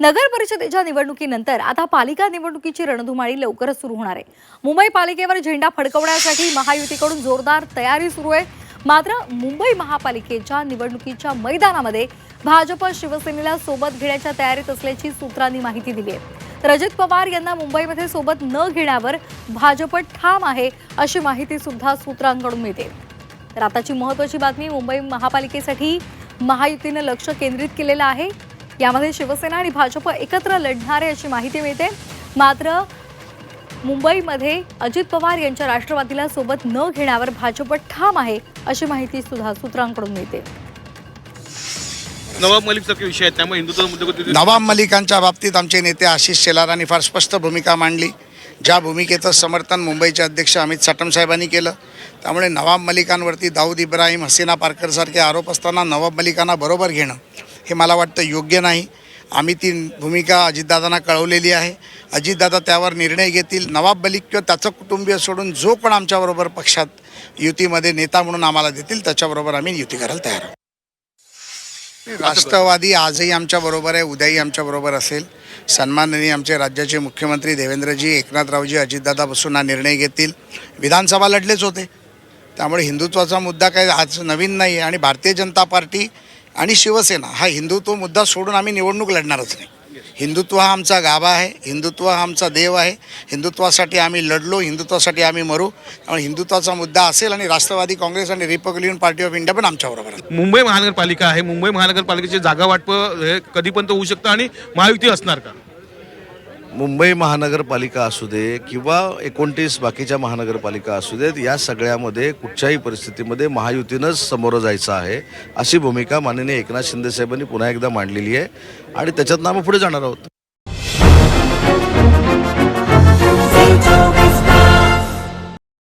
नगर परिषदेच्या निवडणुकीनंतर आता पालिका निवडणुकीची रणधुमाळी लवकरच सुरू होणार आहे. मुंबई पालिकेवर झेंडा फडकवण्यासाठी महायुतीकडून जोरदार तयारी सुरू आहे. मात्र मुंबई महापालिकेच्या निवडणुकीच्या मैदानामध्ये भाजप शिवसेनेला सोबत घेण्याच्या तयारीत असल्याची सूत्रांनी माहिती दिली आहे. तर अजित पवार यांना मुंबईमध्ये सोबत न घेण्यावर भाजप ठाम आहे अशी माहिती सुद्धा सूत्रांकडून मिळते. तर आताची महत्वाची बातमी मुंबई महापालिकेसाठी महायुतीनं लक्ष केंद्रित केलेलं आहे. यामध्ये शिवसेना आणि भाजप एकत्र लढणार आहे अशी माहिती मिळते. मात्र मुंबईमध्ये अजित पवार यांच्या राष्ट्रवादीला सोबत न घेण्यावर भाजप ठाम आहे अशी माहिती सुद्धा सूत्रांकडून मिळते. नवाब मलिक सारखे विषय त्यामुळे हिंदुत्व नवाब मलिकांच्या बाबतीत आमचे नेते आशिष शेलारांनी फार स्पष्ट भूमिका मांडली. ज्या भूमिकेचं समर्थन मुंबईचे अध्यक्ष अमित साटम साहेबांनी केलं. त्यामुळे नवाब मलिकांवरती दाऊद इब्राहिम हसीना पारकरसारखे आरोप असताना नवाब मलिकांना बरोबर घेणं हे मला वाटतं योग्य नाही. आम्ही ती भूमिका अजितदादांना कळवलेली आहे. अजितदादा त्यावर निर्णय घेतील. नवाब मलिक किंवा त्याचं कुटुंबीय सोडून जो कोण आमच्याबरोबर पक्षात युतीमध्ये नेता म्हणून आम्हाला देतील त्याच्याबरोबर आम्ही युती करायला तयार आहोत. राष्ट्रवादी आजही आमच्या बरोबर आहे उद्याही आमच्या बरोबर असेल. सन्माननीय आमचे राज्याचे मुख्यमंत्री देवेंद्रजी एकनाथरावजी अजितदादा बसून हा निर्णय घेतील. विधानसभा लढलेच होते. त्यामुळे हिंदुत्वाचा मुद्दा काही आज नवीन नाही आहे आणि भारतीय जनता पार्टी आणि शिवसेना हा हिंदुत्व मुद्दा सोडून आम्ही निवडणूक लढणारच नाही. हिंदुत्व हा आमचा गाभा आहे हिंदुत्व हा आमचा देव आहे हिंदुत्वासाठी आम्ही लढलो हिंदुत्वासाठी आम्ही मरू त्यामुळे हिंदुत्वाचा मुद्दा असेल आणि राष्ट्रवादी काँग्रेस आणि रिपब्लिकन पार्टी ऑफ इंडिया पण आमच्याबरोबर आहे. मुंबई महानगरपालिका आहे मुंबई महानगरपालिकेचे जागा वाटप कधी पण होऊ शकतं आणि महायुती असणार का? मुंबई महानगरपालिका असू दे किंवा एकोणतीस बाकीच्या महानगरपालिका असू देत या सगळ्यामध्ये कुठच्याही परिस्थितीमध्ये महायुतीनंच समोरं जायचं आहे अशी भूमिका माननीय एकनाथ शिंदे साहेबांनी पुन्हा एकदा मांडलेली आहे आणि त्याच्यातनं आम्ही पुढे जाणार आहोत.